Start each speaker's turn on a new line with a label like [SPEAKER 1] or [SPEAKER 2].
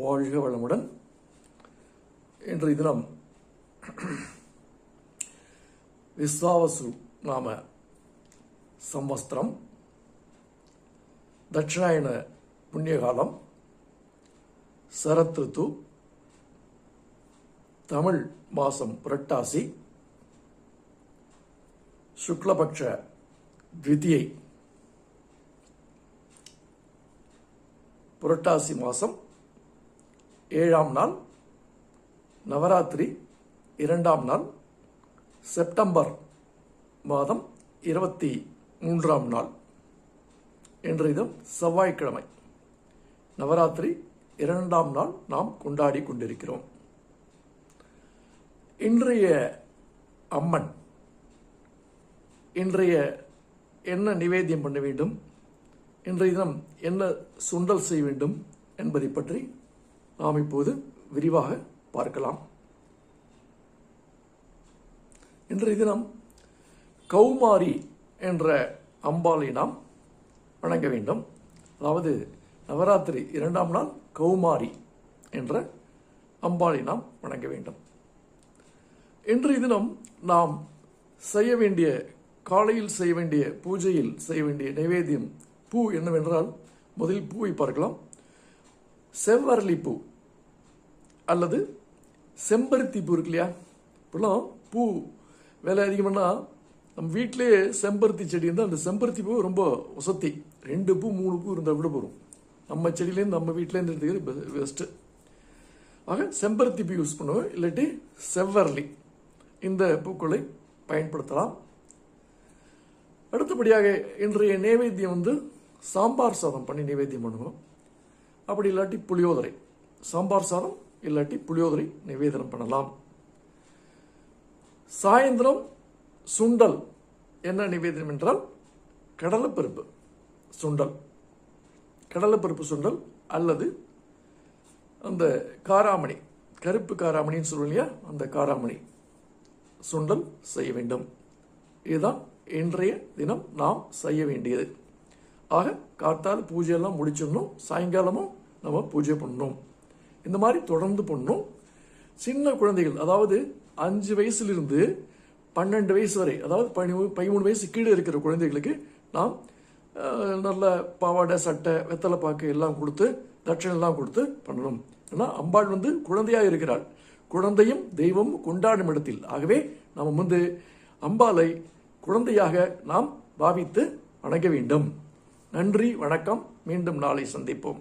[SPEAKER 1] வாழ்க வளமுடன். இன்றைய தினம் விஸ்வாவசு நாம சம்வஸ்திரம். தட்சிணாயன புண்ணியகாலம். சரத்ருத்து. தமிழ் மாசம் புரட்டாசி. சுக்லபக்ஷ த்விதியை புரட்டாசி மாதம் ஏழாம் நாள் நவராத்திரி இரண்டாம் நாள் செப்டம்பர் மாதம் இருபத்தி மூன்றாம் நாள் என்ற இதம் செவ்வாய்க்கிழமை. நவராத்திரி இரண்டாம் நாள் நாம் கொண்டாடி கொண்டிருக்கிறோம். இன்றைய அம்மன் இன்றைய என்ன நிவேத்தியம் பண்ண வேண்டும் இன்றைய தினம் என்ன சுண்டல் செய்ய வேண்டும் என்பதை பற்றி நாம் இப்போது விரிவாக பார்க்கலாம். இன்றைய தினம் கௌமாரி என்ற அம்பாளை நாம் வணங்க வேண்டும். அதாவது நவராத்திரி இரண்டாம் நாள் கௌமாரி என்ற அம்பாளை நாம் வணங்க வேண்டும். இன்றைய தினம் நாம் செய்ய வேண்டிய காலையில் செய்ய வேண்டிய பூஜையில் செய்ய வேண்டிய நைவேத்தியம் பூ என்னவென்றால் முதலில் பூவை பார்க்கலாம். செவ்வரளி பூ. அல்லது செம்பருத்தி பூ இருக்கு இல்லையா? இப்படிலாம் பூ விலை அதிகம்னா நம்ம வீட்டிலேயே செம்பருத்தி செடி இருந்தால் அந்த செம்பருத்தி பூ ரொம்ப உசத்தி ரெண்டு பூ மூணு பூ இருந்தால் விட போகிறோம் நம்ம செடியிலேருந்து நம்ம வீட்டிலேருந்து எடுத்துக்கிறது பெஸ்ட்டு ஆக செம்பருத்தி பூ யூஸ் பண்ணுவோம். இல்லாட்டி செவ்வரளி. இந்த பூக்களை பயன்படுத்தலாம். அடுத்தபடியாக இன்றைய நைவேத்தியம் வந்து சாம்பார் சாதம் பண்ணி நைவேத்தியம் பண்ணுவோம். அப்படி இல்லாட்டி புளியோதரை. சாம்பார் சாதம் இல்லாட்டி புளியோதரை நிவேதனம் பண்ணலாம். சாயந்தரம் சுண்டல் என்ன நிவேதனம் என்றால் கடலைப்பருப்பு சுண்டல். கடலைப்பருப்பு சுண்டல் அல்லது அந்த காராமணி கருப்பு காராமணின்னு சொல்லுவோம் இல்லையா? அந்த காராமணி சுண்டல் செய்ய வேண்டும். இதுதான் இன்றைய தினம் நாம் செய்ய வேண்டியது. ஆக காத்தால் பூஜையெல்லாம் முடிச்சிடணும். சாயங்காலமும் நம்ம பூஜை பண்ணணும். இந்த மாதிரி தொடர்ந்து பண்ணணும் சின்ன குழந்தைகள் அதாவது அஞ்சு வயசுலேருந்து பன்னெண்டு வயசு வரை அதாவது பதிமூணு பதிமூணு வயசு கீழே இருக்கிற குழந்தைகளுக்கு நாம் நல்ல பாவாடை சட்டை வெத்தலை பாக்கு எல்லாம் கொடுத்து தட்சணை எல்லாம் கொடுத்து பண்ணணும். ஏன்னா அம்பாள் வந்து குழந்தையாக இருக்கிறாள். குழந்தையும் தெய்வம் கொண்டாடும் இடத்தில். ஆகவே நாம் வந்து அம்பாளை குழந்தையாக நாம் பாவித்து வணங்க வேண்டும். நன்றி வணக்கம். மீண்டும் நாளை சந்திப்போம்.